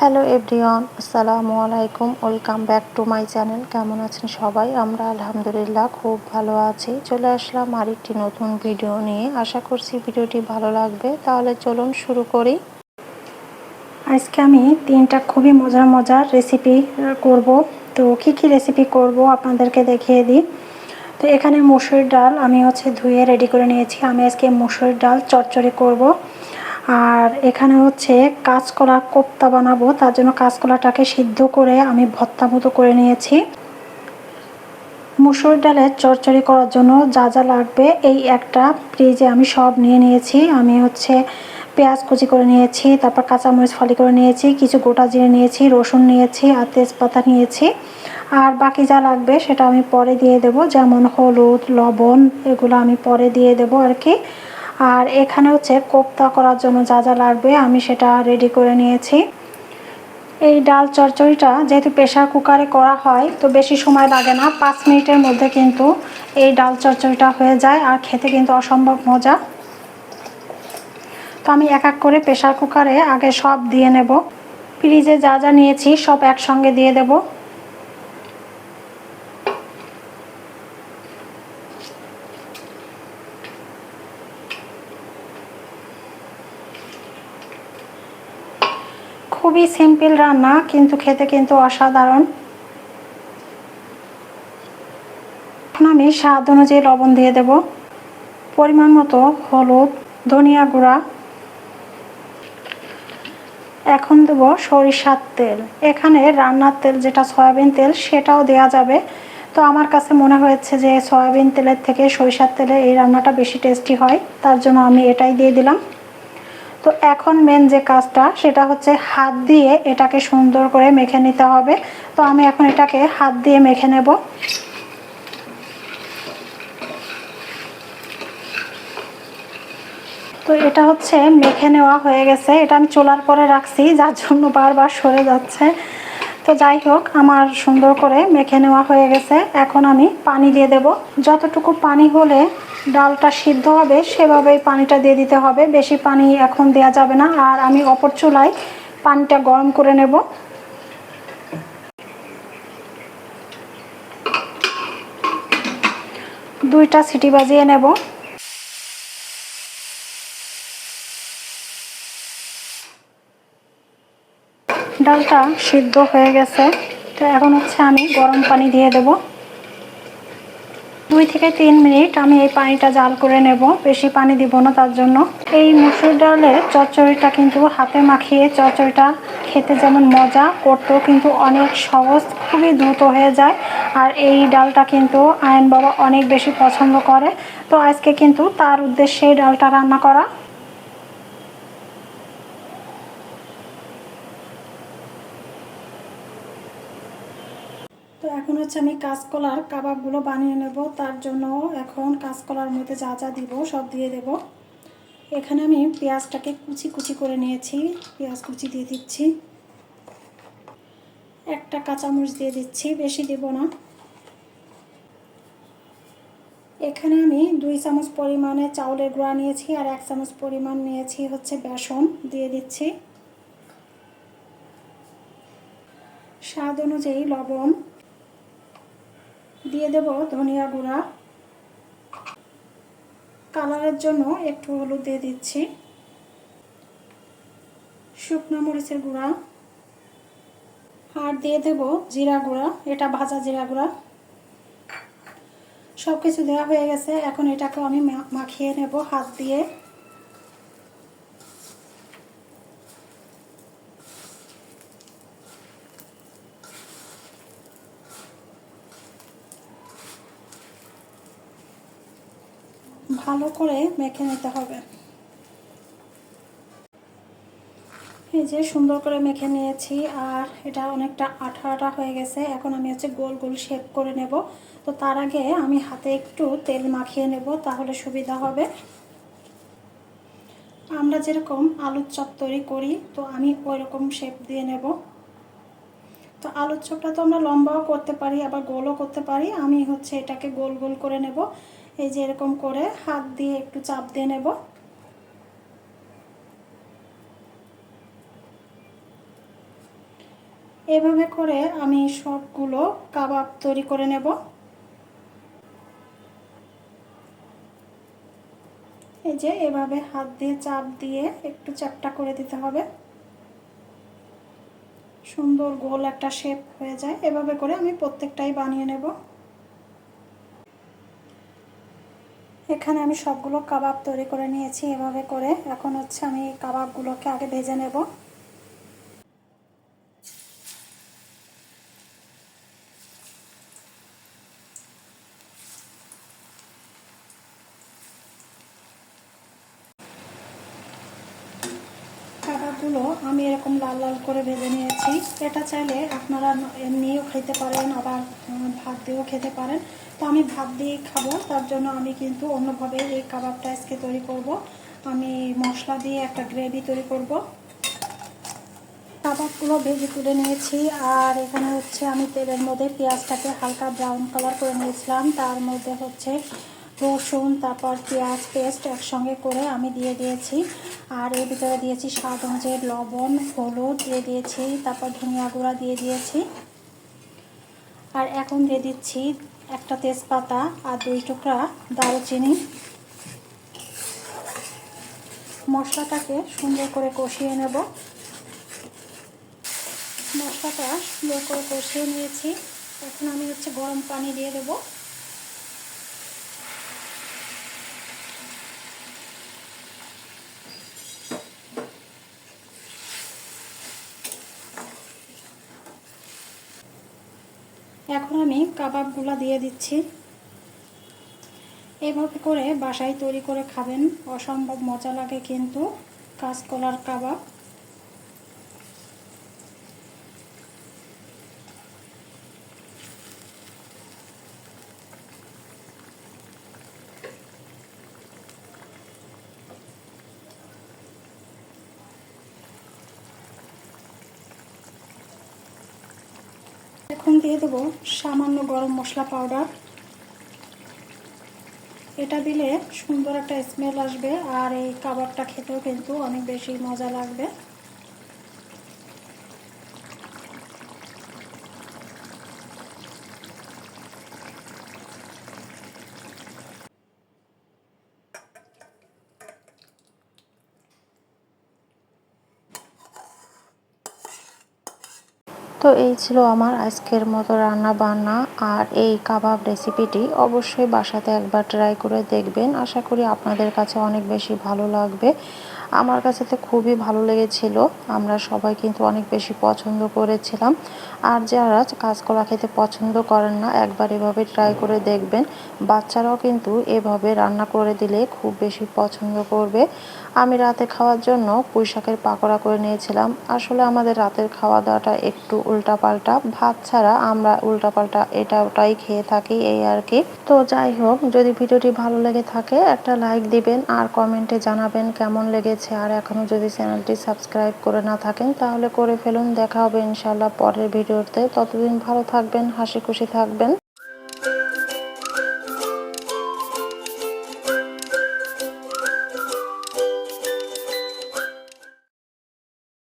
Hello everyone, আসসালামু আলাইকুম, welcome back to my channel. কেমন আছেন সবাই? আমরা আলহামদুলিল্লাহ খুব ভালো আছি। চলে আসলাম আরেকটি নতুন ভিডিও নিয়ে। আশা করছি ভিডিওটি ভালো লাগবে। তাহলে চলুন শুরু করি। আজকে আমি তিনটা খুবই মজার মজার রেসিপি করব। তো কি কি রেসিপি করব আপনাদেরকে দেখিয়ে দিই। তো এখানে মুসুর ডাল আমি হচ্ছে ধুয়ে রেডি করে নিয়েছি। আমি আজকে মুসুর ডাল চচ্চড়ি করব। আর এখানে হচ্ছে কাঁচকলা কোপ্তা বানাবো, তার জন্য কাঁচকলাটাকে সিদ্ধ করে আমি ভত্তা মতো করে নিয়েছি। মুসুর ডালের চচ্চড়ি করার জন্য যা যা লাগবে, এই একটা ফ্রিজে আমি সব নিয়ে নিয়েছি। আমি হচ্ছে পেঁয়াজ কুচি করে নিয়েছি, তারপর কাঁচামরিচ ফালি করে নিয়েছি, কিছু গোটা জিরে নিয়েছি, রসুন নিয়েছি আর তেজপাতা নিয়েছি। আর বাকি যা লাগবে সেটা আমি পরে দিয়ে দেব, যেমন হলুদ, লবণ, এগুলো আমি পরে দিয়ে দেব আর কি। আর এখানে হচ্ছে কোপ্তা করার জন্য যা যা লাগবে আমি সেটা রেডি করে নিয়েছি। এই ডাল চচ্চড়িটা যেহেতু প্রেশার কুকারে করা হয়, তো বেশি সময় লাগে না, পাঁচ মিনিটের মধ্যে কিন্তু এই ডাল চচ্চড়িটা হয়ে যায় আর খেতে কিন্তু অসম্ভব মজা। তো আমি এক এক করে প্রেশার কুকারে আগে সব দিয়ে নেব। ফ্রিজে যা যা নিয়েছি সব একসঙ্গে দিয়ে দেবো। খুবই সিম্পল রান্না, কিন্তু খেতে কিন্তু অসাধারণ। এখন আমি স্বাদ অনুযায়ী লবণ দিয়ে দেব। পরিমাণ মতো হলুদ, ধনিয়া গুঁড়া। এখন দেব সরিষার তেল। এখানে রান্নার তেল যেটা সয়াবিন তেল, সেটাও দেয়া যাবে। তো আমার কাছে মনে হয়েছে যে সয়াবিন তেলের থেকে সরিষার তেলে এই রান্নাটা বেশি টেস্টি হয়, তার জন্য আমি এটাই দিয়ে দিলাম। তো এখন মেন যে কাজটা, সেটা হচ্ছে হাত দিয়ে এটাকে সুন্দর করে মেখে নিতে হবে। তো আমি এখন এটাকে হাত দিয়ে মেখে নেব। তো এটা হচ্ছে মেখে নেওয়া হয়ে গেছে। এটা আমি চোলার পরে রাখছি, যার জন্য বারবার সরে যাচ্ছে। তো যাই হোক, আমার সুন্দর করে মেখে নেওয়া হয়ে গেছে। এখন আমি পানি দিয়ে দেব। যতটুকু পানি হলে ডালটা সিদ্ধ হবে, সেভাবেই পানিটা দিয়ে দিতে হবে। বেশি পানি এখন দেওয়া যাবে না। আর আমি অপর চুলায় পানিটা গরম করে নেব। দুইটা সিটি বাজিয়ে নেব। ডালটা সিদ্ধ হয়ে গেছে। তো এখন হচ্ছে আমি গরম পানি দিয়ে দেব। দুই থেকে তিন মিনিট আমি এই পানিটা জাল করে নেব। বেশি পানি দিব না তার জন্য। এই মুসুর ডালের চচ্চড়িটা কিন্তু হাতে মাখিয়ে চচ্চড়িটা খেতে যেমন মজা করতো কিন্তু অনেক সহজ, খুবই দ্রুত হয়ে যায়। আর এই ডালটা কিন্তু আয়ন বাবা অনেক বেশি পছন্দ করে। তো আজকে কিন্তু তার উদ্দেশ্যে ডালটা রান্না করা। তো এখন হচ্ছে আমি কাঁচকলার কাবাবগুলো বানিয়ে নেব, তার জন্য এখন কাঁচকলার মধ্যে যা যা দিব সব দিয়ে দেব। এখানে আমি পেঁয়াজটাকে কুচি কুচি করে নিয়েছি, পেঁয়াজ কুচি দিয়ে দিচ্ছি। একটা কাঁচামরিচ দিয়ে দিচ্ছি, বেশি দেব না। এখানে আমি দুই চামচ পরিমাণে চাউলের গুঁড়া নিয়েছি আর এক চামচ পরিমাণ নিয়েছি হচ্ছে বেসন দিয়ে দিচ্ছি। স্বাদ অনুযায়ী লবণ দিয়ে দেব ধনিয়া গুঁড়া। কালারের জন্য একটু হলুদ দিয়ে দিচ্ছি। শুকনো মরিচের গুঁড়া। আর দিয়ে দেব জিরা গুঁড়া, এটা ভাজা জিরা গুঁড়া। সব কিছু দেওয়া হয়ে গেছে, এখন এটাকে আমি মাখিয়ে নেব হাত দিয়ে। ভালো করে মেখে নিতে হবে। এই যে সুন্দর করে মেখে নিয়েছি, আর এটা অনেকটা আঠা আঠা হয়ে গেছে। এখন আমি হচ্ছে গোল গোল শেপ করে নেব। তো তার আগে আমি হাতে একটু তেল মাখিয়ে নেব, তাহলে সুবিধা হবে। আমরা যেরকম আলুর চপ তৈরি করি, তো আমি ওই রকম শেপ দিয়ে নেব। তো আলুর চপটা তো আমরা লম্বাও করতে পারি, আবার গোলও করতে পারি। আমি হচ্ছে এটাকে গোল গোল করে নেব। এই যে এরকম করে হাত দিয়ে একটু চাপ দিয়ে নেব। এভাবে করে আমি সবগুলো কাবাব তৈরি করে নেব। এই যে এভাবে হাত দিয়ে চাপ দিয়ে একটু চ্যাপটা করে দিতে হবে। সুন্দর গোল একটা শেপ হয়ে যায়। এভাবে করে আমি প্রত্যেকটাই বানিয়ে নেব। এখানে আমি সবগুলো কাবাব তৈরি করে নিয়েছি, এভাবে করে। এখন হচ্ছে আমি কাবাবগুলোকে আগে ভেজে নেব। কাবাবগুলো আমি এরকম লাল লাল করে ভেজে নিয়েছি। এটা চাইলে আপনারা এমনিও খেতে পারেন, আবার ভাত দিয়েও খেতে পারেন। তো আমি ভাত দিয়ে খাব, তার জন্য আমি কিন্তু অন্যভাবে এই কাবাবটা আজকে তৈরি করব। আমি মশলা দিয়ে একটা গ্রেভি তৈরি করব। কাবাবগুলো ভেজে তুলে নিয়েছি, আর এখানে হচ্ছে আমি তেলের মধ্যে পেঁয়াজটাকে হালকা ব্রাউন কালার করে নিয়েছিলাম। তার মধ্যে হচ্ছে রসুন, তারপর পেঁয়াজ পেস্ট একসঙ্গে করে আমি দিয়ে দিয়েছি। আর এর ভিতরে দিয়েছি স্বাদ অনুযায়ী লবণ, হলুদ দিয়ে দিয়েছি, তারপর ধনিয়া গুঁড়া দিয়ে দিয়েছি। আর এখন দিয়ে দিচ্ছি একটা তেজপাতা আর দুই টুকরা দারুচিনি। মশলাটাকে সুন্দর করে কষিয়ে নেব। মশলাটা সুন্দর করে কষিয়ে নিয়েছি। এখন আমি হচ্ছে গরম পানি দিয়ে দেবো। এখন আমি কাবাবগুলো দিয়ে দিচ্ছি। এভাবে করে বাসায় তৈরি করে খাবেন। অসম্ভব মজা লাগে কিন্তু কাঁচকলার কাবাব। এখন দিয়ে দেব সামান্য গরম মশলা পাউডার এটা দিলে সুন্দর একটা স্মেল আসবে আর এই কাবাবটা খেতেও কিন্তু অনেক বেশি মজা লাগবে। তো এই ছিল আমার আজকের মতো রান্না বান্না আর এই কাবাব রেসিপিটি। অবশ্যই বাসাতে একবার ট্রাই করে দেখবেন। আশা করি আপনাদের কাছে অনেক বেশি ভালো লাগবে। আমার কাছে তো খুবই ভালো লেগেছিল। আমরা সবাই কিন্তু অনেক বেশি পছন্দ করেছিলাম। আর যারা কাঁচকলা খেতে পছন্দ করেন না, একবার এভাবে ট্রাই করে দেখবেন। বাচ্চারাও কিন্তু এভাবে রান্না করে দিলে খুব বেশি পছন্দ করবে। আমি রাতে খাওয়ার জন্য পুঁই শাকের পাকোড়া করে নিয়েছিলাম। আসলে আমাদের রাতের খাওয়া দাওয়াটা একটু উল্টাপাল্টা। ভাত ছাড়া আমরা উল্টাপাল্টা এটা ওটাই খেয়ে থাকি এই আর কি। তো যাই হোক, যদি ভিডিওটি ভালো লেগে থাকে, একটা লাইক দিবেন আর কমেন্টে জানাবেন কেমন লেগেছে। আর এখনও যদি চ্যানেলটি সাবস্ক্রাইব করে না থাকেন, তাহলে করে ফেলুন। দেখা হবে ইনশাল্লাহ পরের ভিডিওতে। ততদিন ভালো থাকবেন হাসি খুশি থাকবেন।